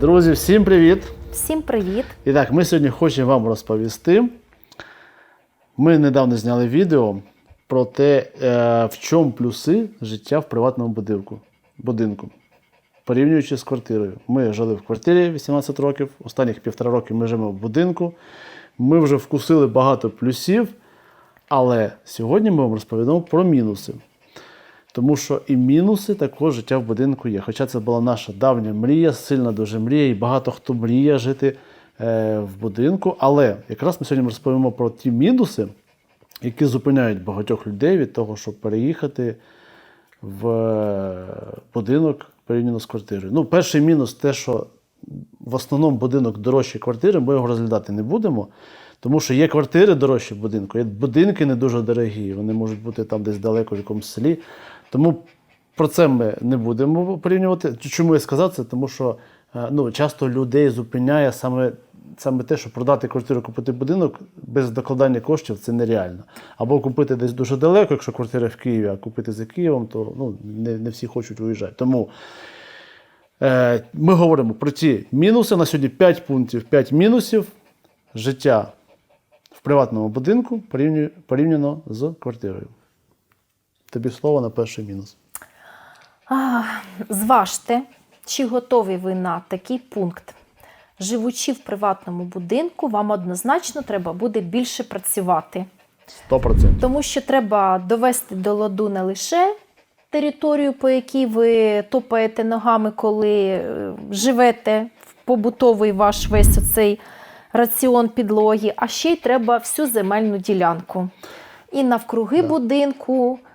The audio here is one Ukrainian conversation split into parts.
Друзі, всім привіт! Всім привіт! І так, ми сьогодні хочемо вам розповісти. Ми недавно зняли відео про те, е, в чому плюси життя в приватному будинку, будинку, порівнюючи з квартирою. Ми жили в квартирі 18 років, останніх півтора роки ми живемо в будинку. Ми вже вкусили багато плюсів, але сьогодні ми вам розповідаємо про мінуси. Тому що і мінуси також життя в будинку є. Хоча це була наша давня мрія, сильна дуже мрія, і багато хто мріє жити е, в будинку. Але якраз ми сьогодні розповімо про ті мінуси, які зупиняють багатьох людей від того, щоб переїхати в е, будинок порівняно з квартирою. Ну, перший мінус те, що в основному будинок дорожче квартири, ми його розглядати не будемо. Тому що є квартири дорожчі в будинку, є будинки не дуже дорогі, вони можуть бути там десь далеко в якомусь селі. Тому про це ми не будемо порівнювати. Чому я сказав це? Тому що е, ну, часто людей зупиняє саме, саме те, що продати квартиру, купити будинок без докладання коштів це нереально. Або купити десь дуже далеко, якщо квартира в Києві, а купити за Києвом, то ну, не, не всі хочуть виїжджати. Тому е, ми говоримо про ті мінуси. На сьогодні 5 пунктів, 5 мінусів життя в приватному будинку порівняно з квартирою. Тобі слово на перший мінус. А, зважте, чи готові ви на такий пункт. Живучи в приватному будинку, вам однозначно треба буде більше працювати. 100%. Тому що треба довести до ладу не лише територію, по якій ви топаєте ногами, коли е, живете в побутовий ваш весь оцей раціон підлоги, а ще й треба всю земельну ділянку. І навкруги будинку, е, ос-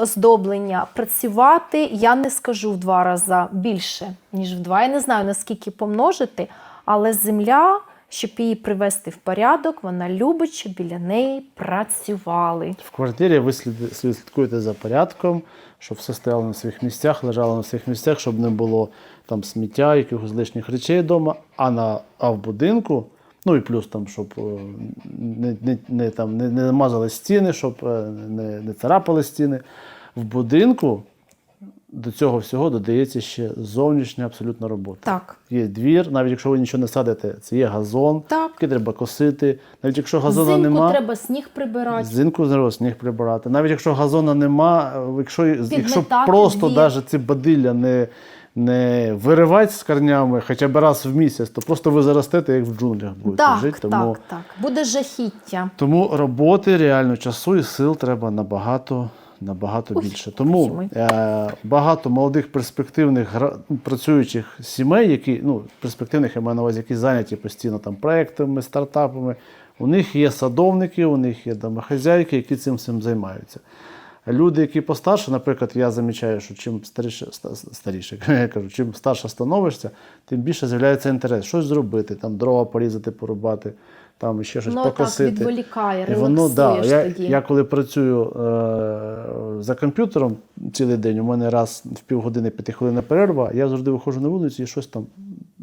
оздоблення працювати, я не скажу в два рази більше, ніж в два. Я не знаю, наскільки помножити, але земля, щоб її привести в порядок, вона любить, щоб біля неї працювали. В квартирі ви слідкуєте за порядком, щоб все стояло на своїх місцях, лежало на своїх місцях, щоб не було там сміття, якихось лишніх речей вдома. А, на, а в будинку, ну і плюс там, щоб е, не, не, не, там, не, не мазали стіни, щоб е, не, не царапали стіни. В будинку до цього всього додається ще зовнішня абсолютна робота. Так. Є двір, навіть якщо ви нічого не садите, це є газон, Так. який треба косити. Навіть якщо газону Взимку нема, треба сніг прибирати. Взимку знову сніг прибирати. Навіть якщо газона нема, е, якщо, якщо просто двір. навіть ці бадилля не, не виривати з корнями хоча б раз в місяць, то просто ви заростете, як в джунглях будете Так, жити. Тому, так. Буде жахіття. тому роботи, реально часу і сил треба набагато. Набагато Ой, більше. Тому е, багато молодих перспективних гра- працюючих сімей, які ну перспективних я маю на увазі, які зайняті постійно там проектами, стартапами. У них є садовники, у них є домохазяйки, які цим всім займаються. Люди, які постарше, наприклад, я замічаю, що чим старіше, старіше я кажу, чим старше становишся, тим більше з'являється інтерес щось зробити, там дрова порізати, порубати, там ще щось Ну, так, покосити. відволікає, І воно, да, я, тоді. я коли працюю е, за комп'ютером цілий день, у мене раз в півгодини п'ятихвилинна перерва, я завжди виходжу на вулицю і щось там,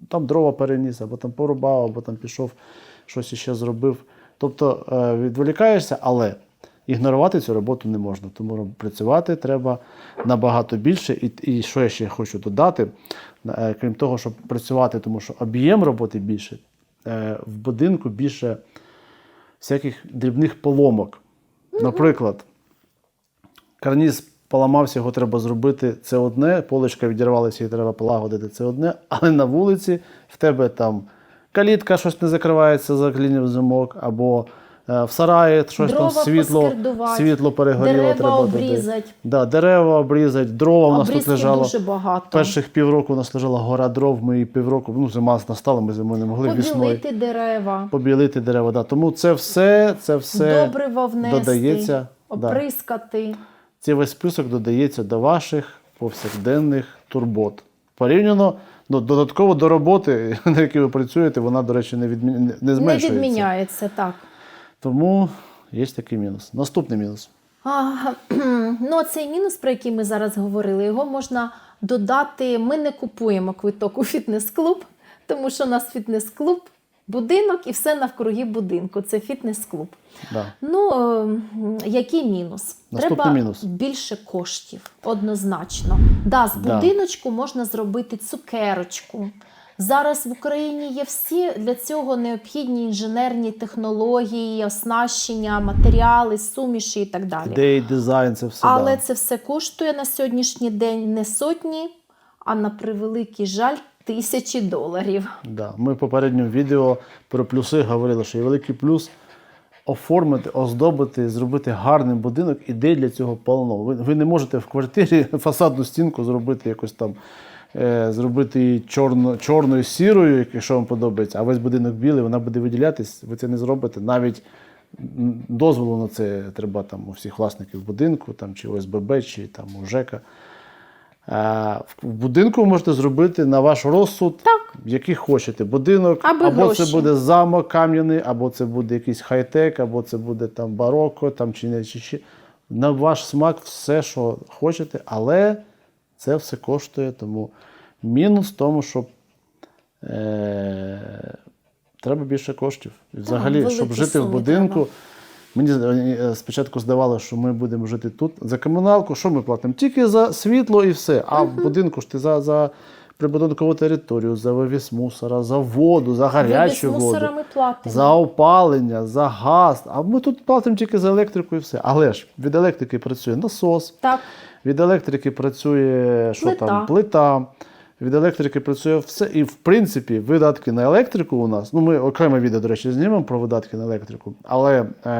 там дрова переніс, або там порубав, або там пішов, щось іще зробив. Тобто е, відволікаєшся, але ігнорувати цю роботу не можна. Тому працювати треба набагато більше. І, і що я ще хочу додати, е, крім того, щоб працювати, тому що об'єм роботи більше, е, в будинку більше всяких дрібних поломок. Наприклад, карніз поламався, його треба зробити, це одне, поличка відірвалася, її треба полагодити, це одне, але на вулиці в тебе там калітка щось не закривається, заклінів замок, або в сараї щось Дрова там світло, світло перегоріло, дерева треба додати. обрізать. Да, дерева обрізати, дрова у нас тут лежало. дуже багато. Перших півроку у нас лежала гора дров, ми її півроку, ну зима настала, ми зимою не могли весною Побілити дерева, побілити дерева. Да. Тому це все, це все добрива внести, додається. Да. Цей весь список додається до ваших повсякденних турбот. Порівняно ну, додатково до роботи, на якій ви працюєте, вона, до речі, не, відмі... не Не відміняється, так. Тому є такий мінус. Наступний мінус. А, ну, цей мінус, про який ми зараз говорили, його можна додати. Ми не купуємо квиток у фітнес-клуб, тому що у нас фітнес-клуб будинок і все навкруги будинку. Це фітнес-клуб. Да. Ну, е, який мінус? Наступний Треба мінус. більше коштів, однозначно. Да, з Да. будиночку можна зробити цукерочку. Зараз в Україні є всі для цього необхідні інженерні технології, оснащення, матеріали, суміші і так далі. Ідеї, дизайн, це все. Але да. це все коштує на сьогоднішній день не сотні, а на превеликий жаль, тисячі доларів. Да. Ми в попередньому відео про плюси говорили, що є великий плюс оформити, оздобити, зробити гарний будинок. Ідей для цього полно. Ви, ви не можете в квартирі фасадну стінку зробити якось там. Е, Зробити її чорно, чорною сірою, якщо вам подобається, а весь будинок білий, вона буде виділятись, ви це не зробите. Навіть дозволу на це треба там у всіх власників будинку, там, чи ОСББ, чи там у ЖЕКа. В будинку можете зробити на ваш розсуд, Так. який хочете. Будинок, Аби або це буде замок кам'яний, або це буде якийсь хай-тек, або це буде там бароко, там чи не чи, чи. На ваш смак все, що хочете, але це все коштує. Тому мінус в тому, що е, треба більше коштів. І взагалі, великі щоб жити в будинку. треба. Мені е, спочатку здавалося, що ми будемо жити тут. За комуналку, що ми платимо? Тільки за світло і все. А в будинку ж ти за, за прибудинкову територію, за вивіз мусора, за воду, за гарячу Вивіз воду, за опалення, за газ. А ми тут платимо тільки за електрику і все. Але ж від електрики працює насос, Так, від електрики працює що Плита. там, плита. Від електрики працює все. І в принципі, видатки на електрику у нас. Ну, ми окреме відео, до речі, знімемо про видатки на електрику. Але е,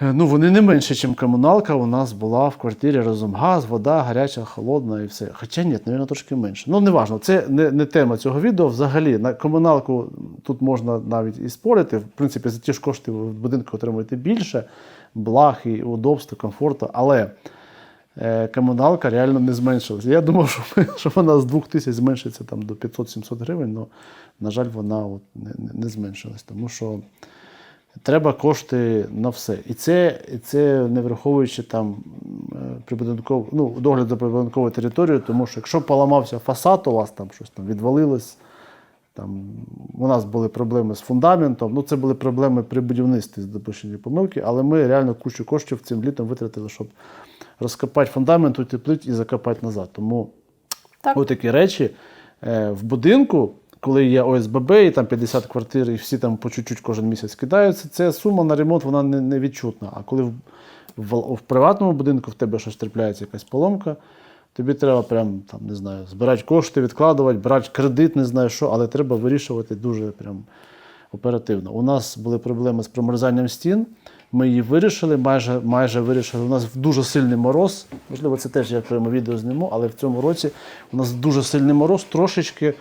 е, ну, вони не менше, ніж комуналка у нас була в квартирі разом газ, вода, гаряча, холодна і все. Хоча ні, мабуть, трошки менше. Ну, неважно, це не, не тема цього відео. Взагалі, на комуналку тут можна навіть і спорити. В принципі, за ті ж кошти в будинку отримуєте більше, благ і удобства, комфорту. Але е, комуналка реально не зменшилася. Я думав, що, що вона з 2000 зменшиться там, до 500-700 гривень, але, на жаль, вона от не, не, зменшилась. Тому що треба кошти на все. І це, і це не враховуючи там е, ну, догляд за прибудинковою територією, тому що якщо поламався фасад, у вас там щось там відвалилось. Там, у нас були проблеми з фундаментом. Ну, це були проблеми при будівництві з допущені помилки, але ми реально кучу коштів цим літом витратили, щоб розкопати фундамент, утеплити і закопати назад. Тому так. Ось такі речі е, в будинку, коли є ОСББ, і там 50 квартир, і всі там по чуть-чуть кожен місяць кидаються, ця сума на ремонт вона не, не відчутна. А коли в, в, в приватному будинку в тебе щось трапляється, якась поломка, тобі треба прям, там, не знаю, збирати кошти, відкладувати, брати кредит, не знаю що, але треба вирішувати дуже прям оперативно. У нас були проблеми з промерзанням стін. Ми її вирішили, майже, майже вирішили. У нас дуже сильний мороз. Можливо, це теж я прямо відео зніму, але в цьому році у нас дуже сильний мороз, трошечки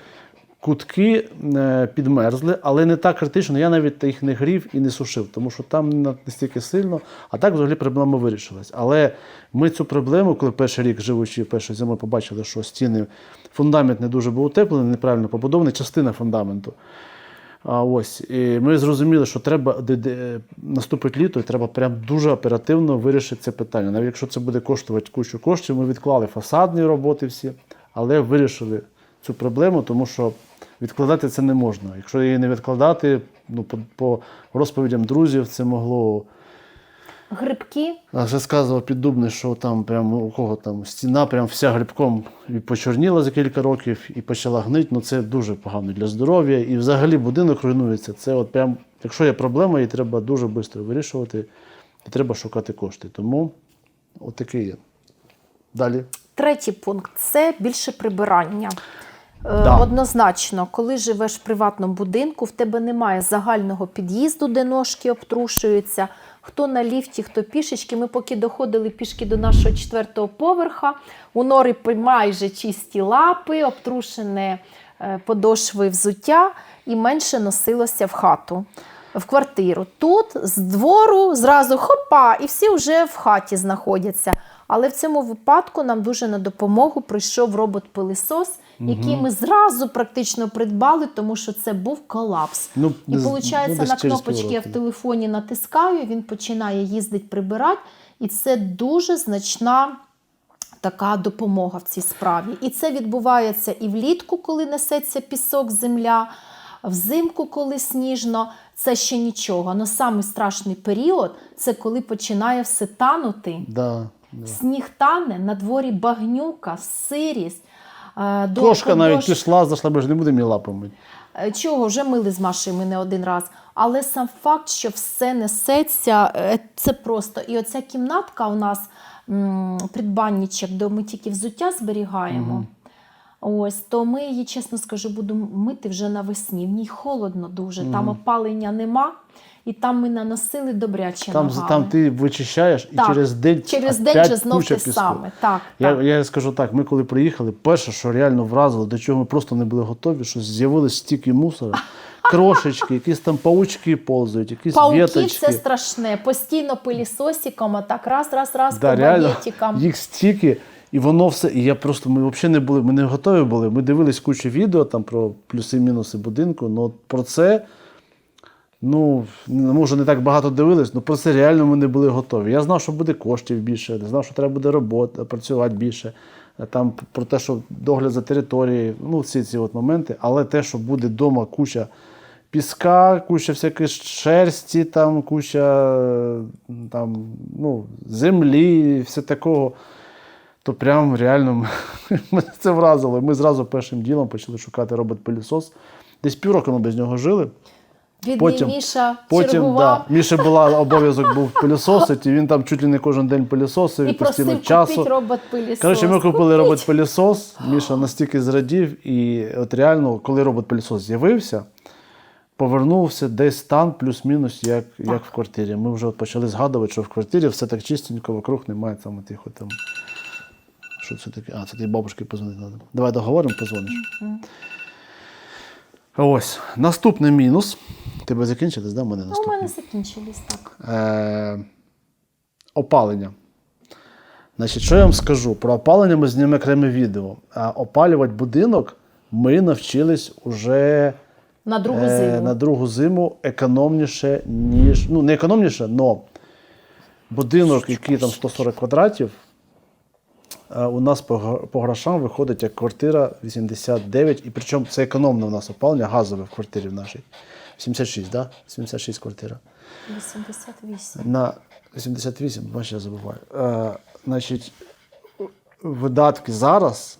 кутки е, підмерзли, але не так критично. Я навіть їх не грів і не сушив, тому що там настільки сильно. А так взагалі проблема вирішилась. Але ми цю проблему, коли перший рік живучи першою зимою, побачили, що стіни, фундамент не дуже був утеплений, неправильно побудований, частина фундаменту. А ось і ми зрозуміли, що треба наступить літо, і треба прям дуже оперативно вирішити це питання. Навіть якщо це буде коштувати кучу коштів, ми відклали фасадні роботи всі, але вирішили цю проблему, тому що відкладати це не можна. Якщо її не відкладати, ну по, по розповідям друзів, це могло. Грибки. А вже сказував піддубний, що там прям у кого там стіна прям вся грибком і почорніла за кілька років і почала гнити. Ну це дуже погано для здоров'я. І взагалі будинок руйнується. Це от прям, якщо є проблема, її треба дуже швидко вирішувати, і треба шукати кошти. Тому от такий є. Далі. Третій пункт це більше прибирання. Е, Да. Однозначно, коли живеш в приватному будинку, в тебе немає загального під'їзду, де ножки обтрушуються. Хто на ліфті, хто пішечки. Ми поки доходили пішки до нашого четвертого поверха, у нори майже чисті лапи, обтрушене е, подошви взуття і менше носилося в хату. В квартиру. Тут з двору зразу хопа, і всі вже в хаті знаходяться. Але в цьому випадку нам дуже на допомогу прийшов робот-пилисос, який ми зразу практично придбали, тому що це був колапс. Ну, І виходить, ну, на кнопочки я в телефоні натискаю, він починає їздити прибирати, і це дуже значна така допомога в цій справі. І це відбувається і влітку, коли несеться пісок, земля. Взимку, коли сніжно, це ще нічого. Но самий страшний період це коли починає все танути. Да, да. Сніг тане, на дворі багнюка, сирість. е, до- Кошка навіть пішла, зайшла, ми ж не будемо її лапами. Е, Чого вже мили з Машею ми не один раз. Але сам факт, що все несеться, е, це просто. І оця кімнатка у нас м, придбанничок, де ми тільки взуття зберігаємо. Ось, то ми її, чесно скажу, будемо мити вже навесні. В ній холодно дуже, там опалення нема, і там ми наносили добряче Там, ногами. там ти вичищаєш і Так, через день Через день же знов те саме. Так, Я, так. я скажу так: ми коли приїхали, перше, що реально вразило, до чого ми просто не були готові, що з'явились стільки мусора, крошечки, якісь там паучки повзають, якісь Пауків віточки. це страшне. Постійно пилісосиком, а так раз, раз, раз Да, по реально, багетикам. їх стільки, і воно все. І я просто ми взагалі не були, ми не готові були. Ми дивились кучу відео там про плюси-мінуси будинку. Ну про це, ну може не так багато дивились, але про це реально ми не були готові. Я знав, що буде коштів більше, я знав, що треба буде робота, працювати більше. е, Там про те, що догляд за територією, ну всі ці от моменти, але те, що буде вдома куча піска, куча всякої шерсті, там, куча е, там, ну, землі, все такого. То прям реально мене це вразило. Ми зразу першим ділом почали шукати робот-пилісос. Десь півроку ми без нього жили. Бідний Потім- Міша Потім чергував да, Міша була обов'язок був пилісосити, і він там чуть ли не кожен день пилісосив, і постійно часу. робот пилісос. Коротше, ми купили робот-пилісос. Міша настільки зрадів, і от реально, коли робот-пилісос з'явився, повернувся десь стан плюс-мінус, як, як в квартирі. Ми вже от почали згадувати, що в квартирі все так чистенько, вокруг немає там тих там. Що це таке? А, це ти бабушки позвонити треба. Давай договоримо, позвониш. Ось. Наступний мінус. Тебе закінчились, да? У мене Ну, у мене закінчились так. Е, опалення. Значить, що я вам скажу? Про опалення ми знімемо окреме відео. А опалювати будинок ми навчились уже На другу е, зиму. на другу зиму економніше, ніж. Ну, не економніше, але будинок, який там 140 квадратів, у нас по, по грошам виходить як квартира 89, і причому це економне у нас опалення, газове в квартирі в нашій. 76, да? 76 квартира. 88. На 88, бачиш, я забуваю. Е, значить, видатки зараз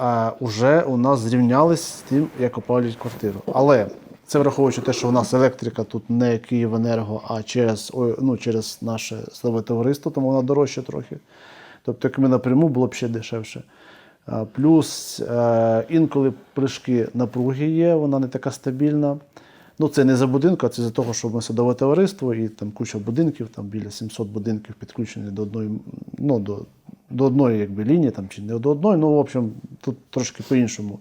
е, уже у нас зрівнялись з тим, як опалюють квартиру. Але це враховуючи те, що у нас електрика тут не Київенерго, а через, ну, через наше силове товариство, тому вона дорожча трохи. Тобто, як ми напряму було б ще дешевше. Плюс е, інколи прыжки напруги є, вона не така стабільна. Ну, це не за будинку, а це за того, що ми садове товариство і там куча будинків, там біля 700 будинків підключені до одної, ну, до, до одної якби, лінії, там, чи не до одної. Ну, в общем, тут трошки по-іншому.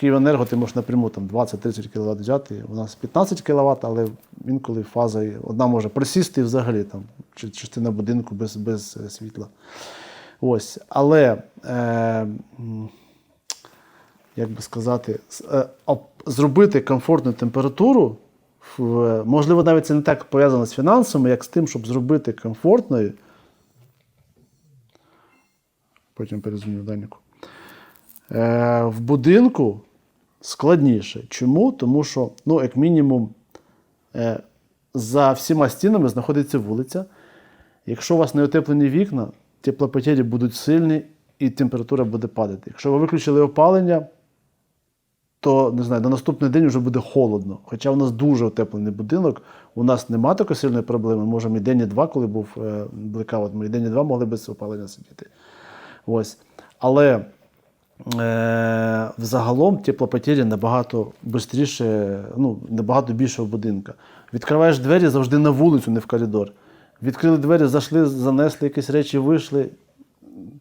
Київенерго ти можеш напряму там 20-30 кВт взяти. У нас 15 кВт, але інколи фаза одна може присісти взагалі там частина будинку без, без е, світла. Ось. Але е, як би сказати, е, зробити комфортну температуру, можливо, навіть це не так пов'язано з фінансами, як з тим, щоб зробити комфортною. Потім перезвоню Даніку. Е, в будинку складніше. Чому? Тому що, ну, як мінімум, е, за всіма стінами знаходиться вулиця. Якщо у вас не утеплені вікна, теплопотері будуть сильні і температура буде падати. Якщо ви виключили опалення, то не знаю, на наступний день вже буде холодно. Хоча у нас дуже утеплений будинок, у нас нема такої сильної проблеми. Можемо і день, і два, коли був е, блекаут, ми і день, і два могли без опалення сидіти. Ось. Але е, взагалом теплопотері набагато швидше, ну, набагато більше в будинка. Відкриваєш двері завжди на вулицю, не в коридор. Відкрили двері, зайшли, занесли якісь речі, вийшли,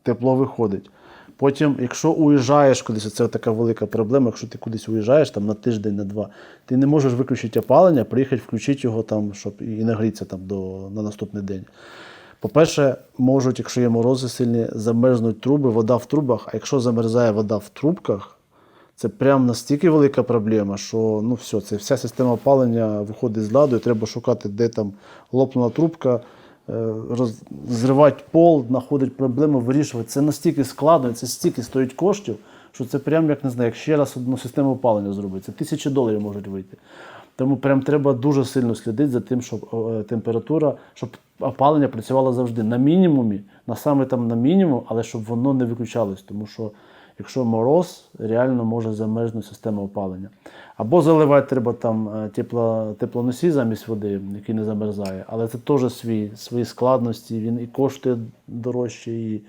тепло виходить. Потім, якщо уїжджаєш кудись, це така велика проблема, якщо ти кудись уїжджаєш там, на тиждень, на два, ти не можеш виключити опалення, приїхати, включити його, там, щоб і нагрітися там, до, на наступний день. По-перше, можуть, якщо є морози сильні, замерзнуть труби, вода в трубах, а якщо замерзає вода в трубках, це прям настільки велика проблема, що ну все, це вся система опалення виходить з ладу, і треба шукати, де там лопнула трубка, е, роз, зривати пол, знаходити проблеми, вирішувати. Це настільки складно, це стільки стоїть коштів, що це прям як не знаю, як ще раз одну систему опалення зробити. Це тисячі доларів можуть вийти. Тому прям треба дуже сильно слідити за тим, щоб е, температура, щоб опалення працювало завжди на мінімумі, на саме там на мінімум, але щоб воно не виключалось. Тому що якщо мороз, реально може замерзнути система опалення. Або заливати треба там е, тепло, теплоносій замість води, який не замерзає. Але це теж свій, свої складності, він і коштує дорожче. І...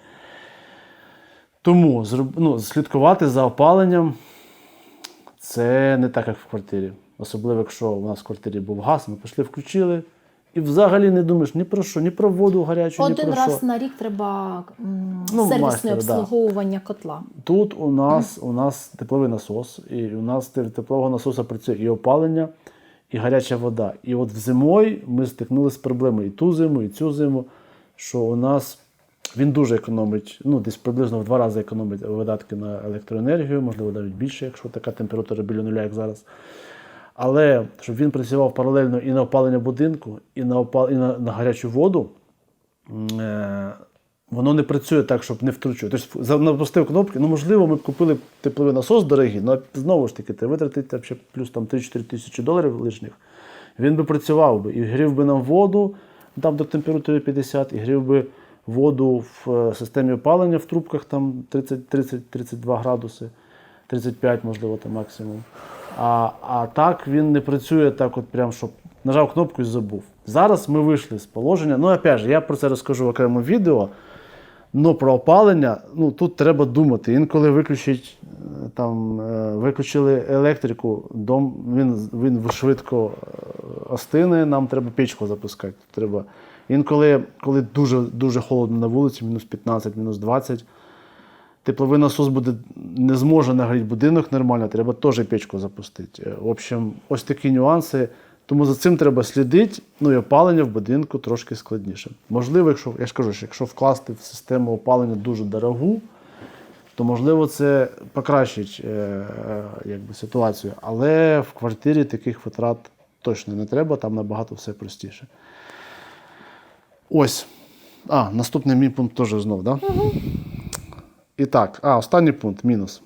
Тому ну, слідкувати за опаленням це не так, як в квартирі. Особливо, якщо у нас в квартирі був газ, ми пішли, включили. І взагалі не думаєш ні про що, ні про воду гарячу, ні Один про раз що. на рік треба м, Ну, сервісне майстер, да. обслуговування котла. Тут у нас, у нас тепловий насос, і у нас те- теплового насоса працює і опалення, і гаряча вода. І от зимою ми стикнулися з проблемою і ту зиму, і цю зиму, що у нас він дуже економить, ну десь приблизно в два рази економить видатки на електроенергію, можливо, навіть більше, якщо така температура біля нуля, як зараз. Але щоб він працював паралельно і на опалення будинку, і на, опал... і на, на гарячу воду, е, воно не працює так, щоб не втручувати. Тобто напустив кнопки, ну можливо, ми б купили тепловий насос дорогий, але знову ж таки, ти витратити ще плюс там 3-4 тисячі доларів лишніх. Він би працював би і грів би нам воду там до температури 50, і грів би воду в е, системі опалення в трубках там 30-32 градуси, 35, можливо, там максимум. А, а так він не працює так, от прям, щоб нажав кнопку і забув. Зараз ми вийшли з положення. Ну, опять же, я про це розкажу в окремому відео. Ну, про опалення, ну тут треба думати. Інколи виключить, е, там, е, виключили електрику, дом він, він швидко е, остине, нам треба печку запускати. Треба. Інколи, коли дуже, дуже холодно на вулиці, мінус 15, мінус 20, тепловий насос буде, не зможе нагріти будинок нормально, треба теж печку запустити. Е, В общем, ось такі нюанси. Тому за цим треба слідити. Ну і опалення в будинку трошки складніше. Можливо, якщо я ж кажу, що якщо вкласти в систему опалення дуже дорогу, то можливо це покращить е, е, якби, ситуацію. Але в квартирі таких витрат точно не треба, там набагато все простіше. Ось. А, наступний мій пункт теж знов, так? Да? І так, а, останній пункт мінус.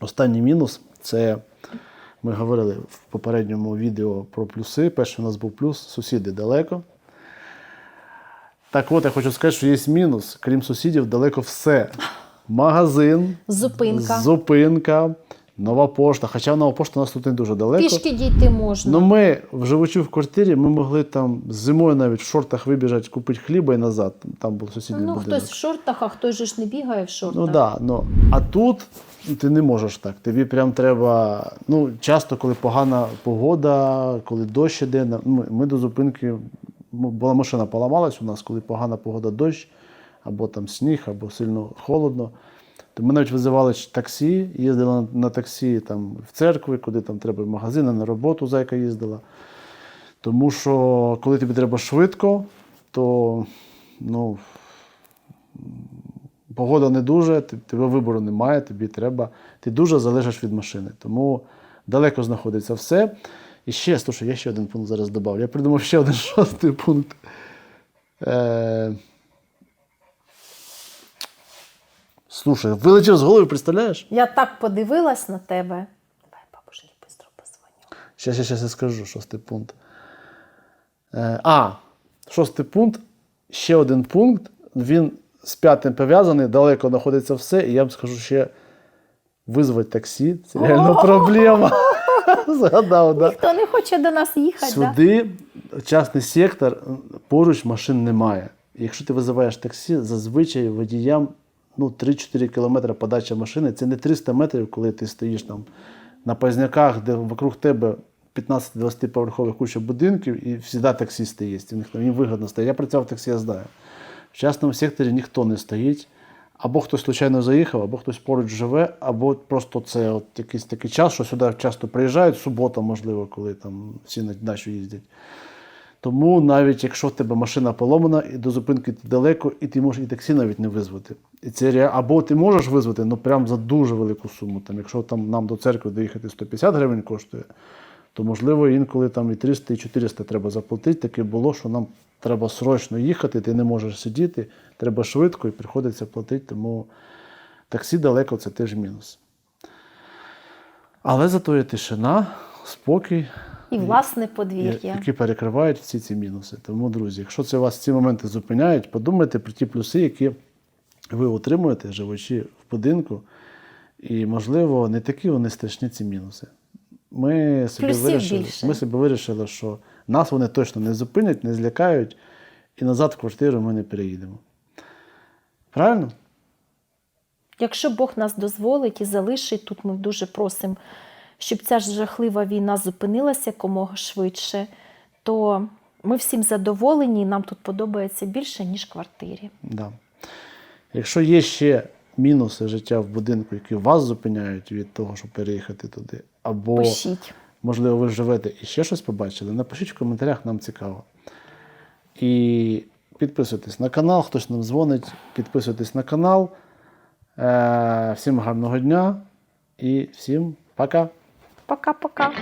Останній мінус це ми говорили в попередньому відео про плюси. Перший у нас був плюс, сусіди далеко. Так от я хочу сказати, що є мінус. Крім сусідів, далеко все. Магазин, Зупинка. зупинка, нова пошта. Хоча нова пошта у нас тут не дуже далеко. Пішки дійти можна. Ну, ми, живучи в квартирі, ми могли там зимою навіть в шортах вибіжати, купити хліба і назад. Там був сусідній Ну, будинок. хтось в шортах, а хтось же ж не бігає в шортах. Ну да, ну. А тут ти не можеш так. Тобі прям треба. Ну, часто, коли погана погода, коли дощ іде, на- ми, до зупинки, ну, була машина поламалась у нас, коли погана погода, дощ, або там сніг, або сильно холодно. То ми навіть визивали таксі, їздили на, таксі там, в церкви, куди там треба в магазини, на роботу зайка їздила. Тому що коли тобі треба швидко, то ну, погода не дуже, тебе вибору немає, тобі треба, ти дуже залежиш від машини. Тому далеко знаходиться все. І ще, слушай, я ще один пункт зараз додав. Я придумав ще один шостий пункт. Е... Слушай, вилетів з голови, представляєш? Я так подивилась на тебе. Давай, бабуші, швидко позвоню. Ще, ще, ще я скажу, шостий пункт. Е, а, шостий пункт. Ще один пункт. Він з п'ятим пов'язаний, далеко знаходиться все. І я б скажу ще визвати таксі. Це реально проблема. Згадав, да? Ніхто не хоче до нас їхати. Сюди частний сектор, поруч машин немає. Якщо ти визиваєш таксі, зазвичай водіям ну, 3-4 кілометри подача машини. Це не 300 метрів, коли ти стоїш там на Пазняках, де вокруг тебе 15-20 поверхових куча будинків, і завжди таксісти є. І них їм вигідно стоїть. Я працював в таксі, я знаю. В частному секторі ніхто не стоїть. Або хтось случайно заїхав, або хтось поруч живе, або просто це от якийсь такий час, що сюди часто приїжджають, субота, можливо, коли там всі на дачу їздять. Тому навіть якщо в тебе машина поломана, і до зупинки ти далеко, і ти можеш і таксі навіть не визвати. І це або ти можеш визвати, ну прям за дуже велику суму. Там, якщо там нам до церкви доїхати 150 гривень коштує, то можливо інколи там і 300, і 400 треба заплатити. Таке було, що нам треба срочно їхати, ти не можеш сидіти, треба швидко і приходиться платити. Тому Таксі далеко це теж мінус. Але зато є тишина, спокій, І власне подвір'я. які перекривають всі ці мінуси. Тому, друзі, якщо це вас ці моменти зупиняють, подумайте про ті плюси, які ви отримуєте, живучи в будинку. І, можливо, не такі вони страшні ці мінуси. Ми собі, вирішили, більше. ми собі вирішили, що нас вони точно не зупинять, не злякають, і назад в квартиру ми не переїдемо. Правильно? Якщо Бог нас дозволить і залишить, тут ми дуже просимо, щоб ця ж жахлива війна зупинилася якомога швидше, то ми всім задоволені, і нам тут подобається більше, ніж квартирі. Да. Якщо є ще мінуси життя в будинку, які вас зупиняють від того, щоб переїхати туди, або Пишіть. можливо ви живете і ще щось побачили, напишіть в коментарях, нам цікаво. І підписуйтесь на канал, хтось нам дзвонить, підписуйтесь на канал. Е, Всім гарного дня і всім пока! Пока-пока.